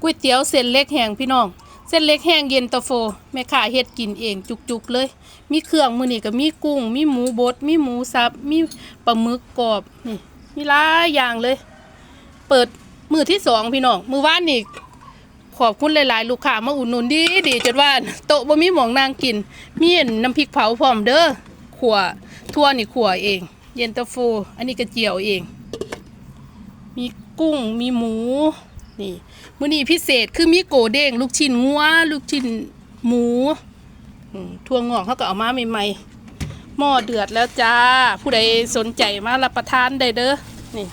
ก๋วยเตี๋ยวเส้นเล็กแห้งพี่น้อง เส้นเล็กแห้งเย็นตาโฟแม่ค้าเฮ็ดกินเองจุกๆเลย มีเครื่องมื้อนี้ก็มีกุ้ง มีหมูบด มีหมูสับ มีปลาหมึกกรอบนี่มีหลายอย่างเลย เปิดมือที่สองพี่น้องมือว่านนี่ขอบคุณหลายๆ ลูกค้ามาอุดหนุนดีดีจนว่าโต๊ะบ่มีหมองนางกิน มีน้ำพริกเผาพร้อมเด้อขั่วทั่วนี่ขั่วเอง เย็นตาโฟอันนี้ก็เจียวเอง มีกุ้งมีหมู นี่มื้อนี้พิเศษคือมีโกเด้งลูกชิ้นงัวลูกชิ้นหมูทั่วงอกเขาก็เอามาใหม่ๆหม้อเดือดแล้วจ้า ผู้ใดสนใจมารับประทานได้เด้อนี่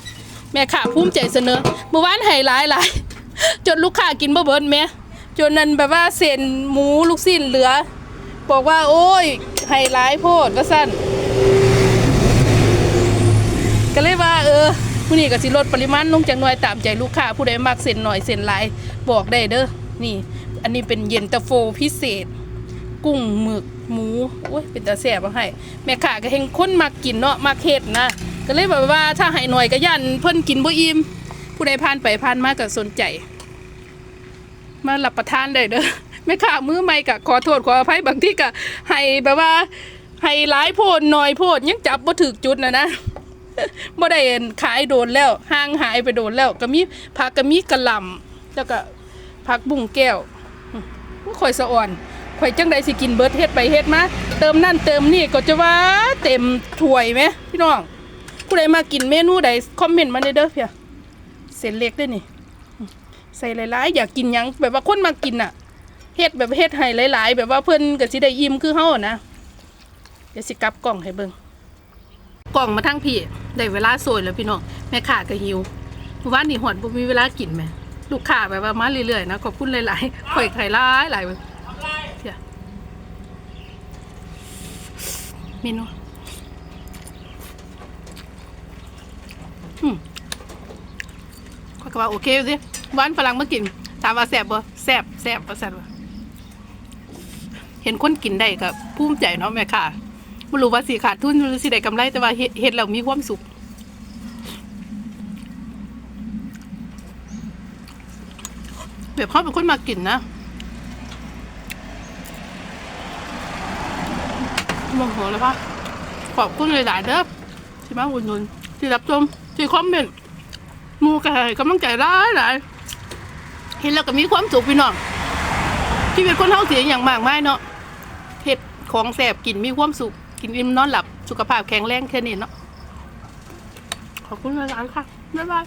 แม่ค้าภูมิใจเสนอเมื่อวานให้หลายหลายจนลูกค้ากินบ่เบิดแม่จนนั้นแบบว่าเศษหมูลูกชิ้นเหลือ บอกว่า โอ้ยให้หลายโพดว่าซั่นก็เลยว่าเออ มื้อนี้ก็สิลดปริมาณลงจากหน่อยตามใจลูกค้าผู้ใดมักเส้นหน่อยเส้นหลายบอกได้เด้อนี่ อันนี้เป็นเย็นตาโฟพิเศษ กุ้งหมึกหมูโอ้ยเป็นตาแซ่บเอาให้แม่ค้าก็เห็นคนมักกินเนาะมักเฮ็ดนะ ก็เลยแบบว่าถ้าให้หน่อยก็ย่านเพิ่นกินบ่อิ่มผู้ใดผ่านไปผ่านมาก็สนใจ มารับประทานได้เด้อแม่ค้ามือใหม่ก็ขอโทษขออภัยบางที่ก็ให้แบบว่าให้หลายโพดหน่อยโพดยังจับบ่ถึกจุดนะนะ บ่ได้ขายโดนแล้วห่างหายไปโดนแล้วก็มีผักก็มีกระหล่ำแล้วก็ผักบุ้งแก้วอื้อข่อยสะอ่อนข่อยจังใดสิกินเบิดเฮ็ดไปเฮ็ดมาเติมนั่นเติมนี่ก็จะว่าเต็มถ้วยไหมพี่น้องผู้ใดมากินเมนูใดคอมเมนต์มาได้เด้อเพียเส้นเล็กด้วยนี่ใส่หลายๆอยากกินหยังแบบว่าคนมากินน่ะเฮ็ดแบบเฮ็ดให้หลาย ๆ แบบว่าเพิ่นก็สิได้อิ่มคือเฮาอะนะเดี๋ยวสิกลับกล่องให้เบิ่ง กล่องมาทั้งพี่ได้เวลาสวยแล้วพี่น้องแม่ค้าก็หิวเมื่านนี่หอนบ่มีเวลากินแหมลูกค้าแบบว่ามาเรื่อยๆนะขอบคุณหลายๆข่อยไข่หลายหลายเว้ยเียเมนูอืมข้อยก็ว่าโอเคสิวานฝรั่งมากินถามว่าแซ่บบ่แซ่บแซ่บว่าซั่นว่าเห็นคนกินได้ก็ภูมิใจเนาะแม่ค่ะ ไม่รู้ว่าสิขาดทุนหรือสิได้กำไรแต่ว่าเฮ็ดเฮ็ดแล้วมีความสุขแบบเขาเป็นคนมากินนะโมโหเลยปะขอบคุณหลายๆเด้อที่มาอุดหนุนที่รับชมที่คอมเมนต์มูกระให้กำลังใจหลายหลายเห็นแล้วก็มีความสุขพี่น้องชีวิตคนเฮาเสียอย่างมากมายเนาะเห็ดของแสบกินมีความสุข กินอิ่มนอนหลับสุขภาพแข็งแรงแค่นี้เนาะขอบคุณหลายๆค่ะบ๊ายบาย